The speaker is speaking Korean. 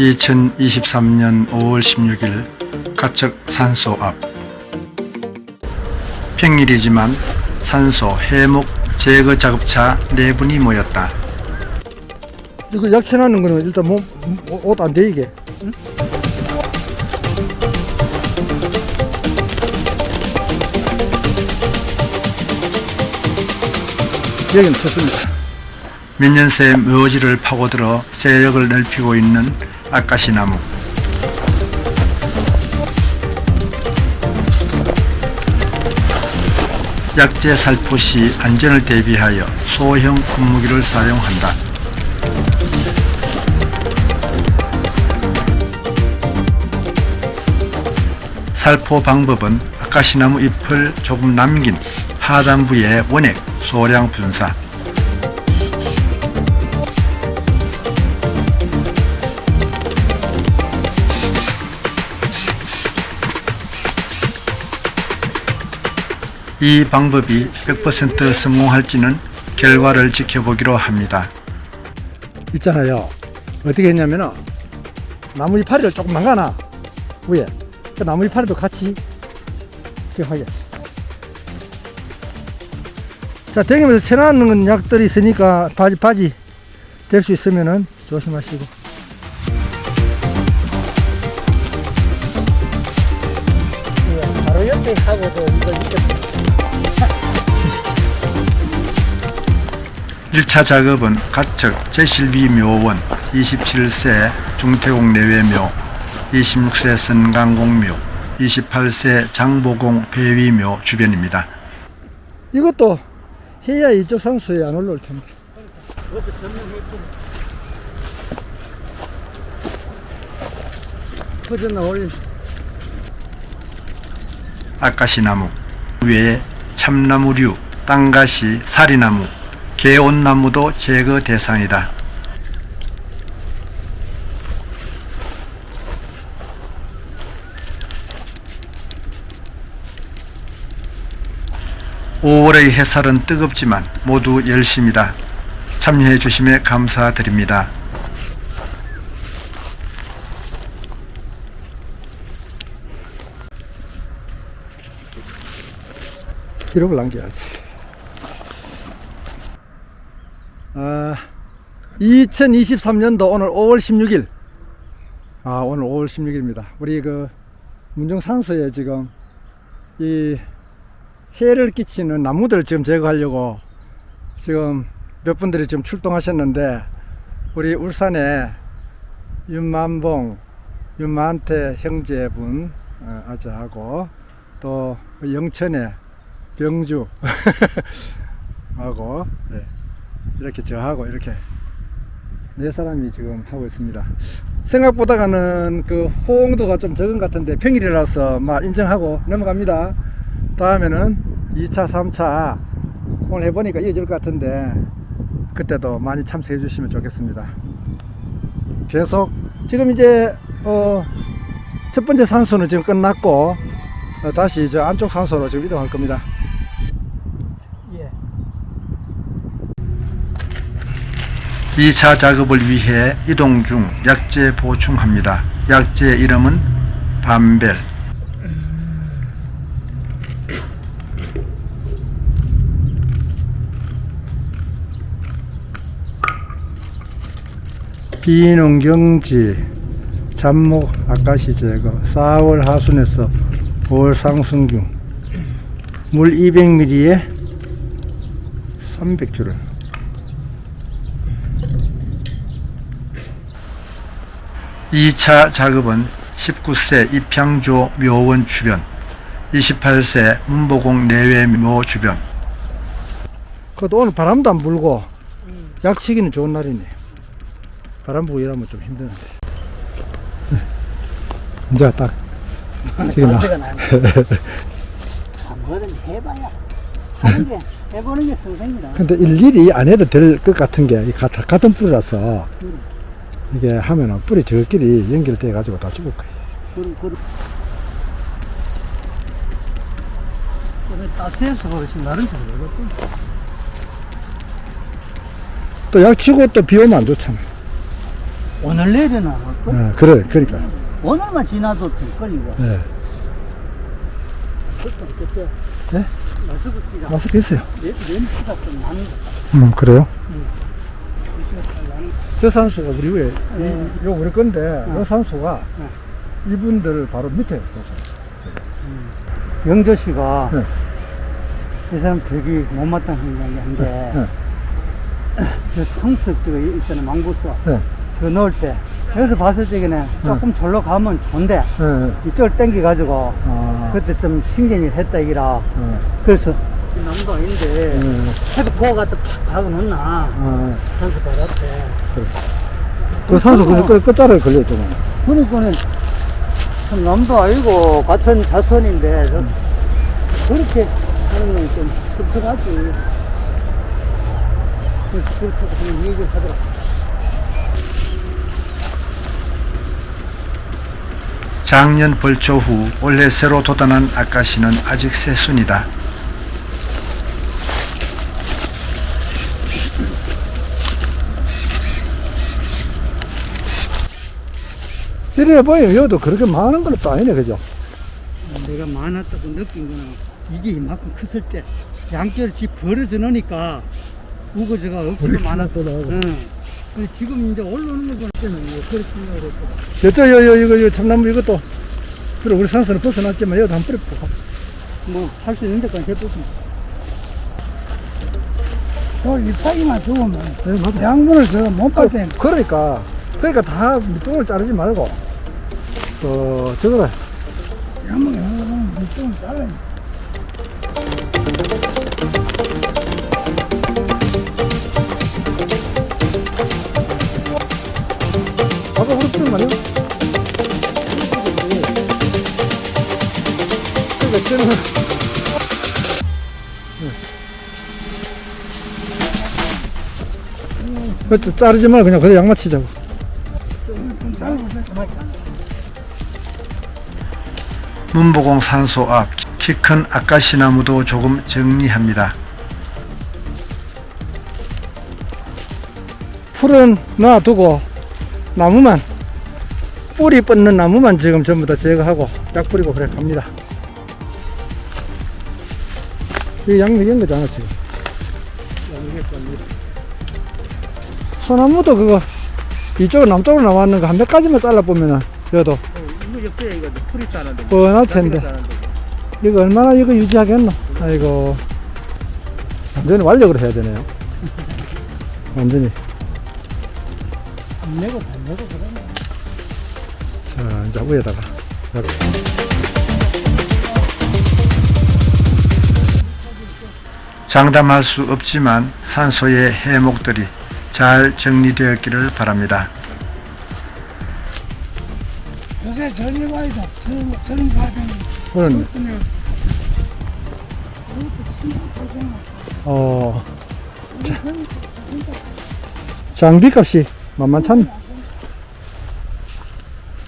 2023년 5월 16일 가척 산소 앞 평일이지만 산소 해목 제거 작업차 4분이 모였다. 이거 약쳐놓는 거는 일단 뭐, 옷안 돼 이게. 응? 여기는 좋습니다. 몇 년 새 묘지를 파고들어 세력을 넓히고 있는 아까시나무. 약재 살포 시 안전을 대비하여 소형 분무기를 사용한다. 살포 방법은 아까시나무 잎을 조금 남긴 하단부의 원액 소량 분사, 이 방법이 100% 성공할지는 결과를 지켜보기로 합니다. 있잖아요. 어떻게 했냐면은 나무 이파리를 조금 망가놔 위에 그 나무 이파리도 같이 기억하게. 자, 댕기면서 쳐놨는 약들이 있으니까 바지 바지 될 수 있으면은 조심하시고. 하고도 이거 이렇게 1차 작업은 가척 제실비 묘원 27세 중태공 내외묘 26세 선강공묘 28세 장보공 배위묘 주변입니다. 이것도 해야 이쪽 상수에 안 올라올 텐데. 퍼졌나 올린. 아까시나무 외에 참나무류, 땅가시, 사리나무, 개온나무도 제거 대상이다. 오월의 햇살은 뜨겁지만 모두 열심이다. 참여해 주심에 감사드립니다. 기록을 남겨야지. 아, 2023년도 오늘 5월 16일. 아, 오늘 5월 16일입니다. 우리 그 문정산소에 지금 이 해를 끼치는 나무들을 지금 제거하려고 지금 몇 분들이 지금 출동하셨는데 우리 울산에 윤만봉, 윤만태 형제분 어, 아저하고 또 영천에 병주 하고 예, 이렇게 저하고 이렇게 네 사람이 지금 하고 있습니다. 생각보다는 그 호응도가 좀 적은 것 같은데 평일이라서 막 인정하고 넘어갑니다. 다음에는 2차, 3차 오늘 해보니까 이어질 것 같은데 그때도 많이 참석해 주시면 좋겠습니다. 계속 지금 이제 어, 첫 번째 산소는 지금 끝났고 어, 다시 저 안쪽 산소로 지금 이동할 겁니다. 2차 작업을 위해 이동 중 약재 보충합니다. 약재 이름은 밤벨. 비농경지 잡목 아가시 제거 4월 하순에서 5월 상승중 물 200ml에 300주를 2차 작업은 19세 입향조 묘원 주변, 28세 문보공 내외 묘 주변, 그것도 오늘 바람도 안 불고 약치기는 좋은 날이네. 바람 불고 일하면 좀 힘드는데. 이제 딱 지금 나. 뭐든 해봐야 하는 게 해보는 게 성생이다. 근데 일일이 안 해도 될 것 같은 게 같은 뿌리라서 이게 하면은 뿌리 저끼리 연결돼 가지고 다 죽을 거예요. 따스해서 그렇지 나름 잘 되거든. 또 약 치고 또 비 오면 안 좋잖아. 오늘 내려나 뭐 예, 그래, 그러니까. 오늘만 지나도. 예. 그때 네? 마스크기가 마스크 있어요. 냄새가 좀 나는 거. 음, 그래요? 냄 저 산소가 우리 위에, 네. 이, 요 우리 건데, 어. 요 산소가 네. 이분들 바로 밑에 있어서. 영조 씨가 네. 이 사람 되게 못마땅한 얘기한데 네. 저 상습 저거 있잖아 망고수 네. 그거 넣을 때 여기서 봤을 적에는 조금 절로 가면 좋은데 예. 이쪽을 당겨 가지고 아. 그때 좀 신경이 했다 이기라 예. 그래서 이 나무도 아닌데 예. 해도 그거 갖다 팍 박아 놓나 아. 상수 받았대 그 산소 그 끝, 끝자락에 걸려있잖아. 그러니까는 참 남도 아니고 같은 자손인데 저- 그렇게 하는 건 좀 섭섭하지 그렇다고 그냥 얘기를 하더라 작년 벌초 후 올해 새로 돋아난 아까시는 아직 새순이다. 이래 보이면 여도 그렇게 많은 건 또 아니네, 그죠? 내가 많았다고 느낀 거는 이게 이만큼 컸을 때 양결이 집 벌어져 놓으니까 우거져가 없기도 많았거든 응. 근데 지금 이제 올라오는 거볼 때는 뭐 그렇게 생각을 했거든 여쪽, 요, 요, 이거, 요 참나무 이것도. 그래, 우리 산소는 벗어났지만, 여도 한번 뿌려볼까? 뭐 할 수 있는 데까지 해보지 저 이파기만 죽으면 네. 양분을 제가 못 아, 그러니까. 그러니까 다 밑둥을 자르지 말고. 어, 아까 우리 뿌린 말이야? 그러니까 자르지 말고 그냥 그래 양맞히자고. 문보공 산소 앞 키 큰 아까시 나무도 조금 정리합니다. 풀은 놔두고 나무만 뿌리 뻗는 나무만 지금 전부 다 제거하고 약 뿌리고 그래 갑니다. 이 양력 연 거잖아 지금. 소나무도 그거 이쪽으로 남쪽으로 나왔는 거 한 몇 가지만 잘라 보면은 여도 옆에 이거 풀이 싸는데 뻔할 텐데 이거 얼마나 이거 유지하겠노? 아이고 완전히 완력으로 해야 되네요. 완전히. 안 내고 안 내고 그러면 자 이제 위에다가 장담할 수 없지만 산소의 해목들이 잘 정리되었기를 바랍니다. 요새 전이 와이다. 전, 전 받은 그런 어. 자, 장비 값이 만만찮네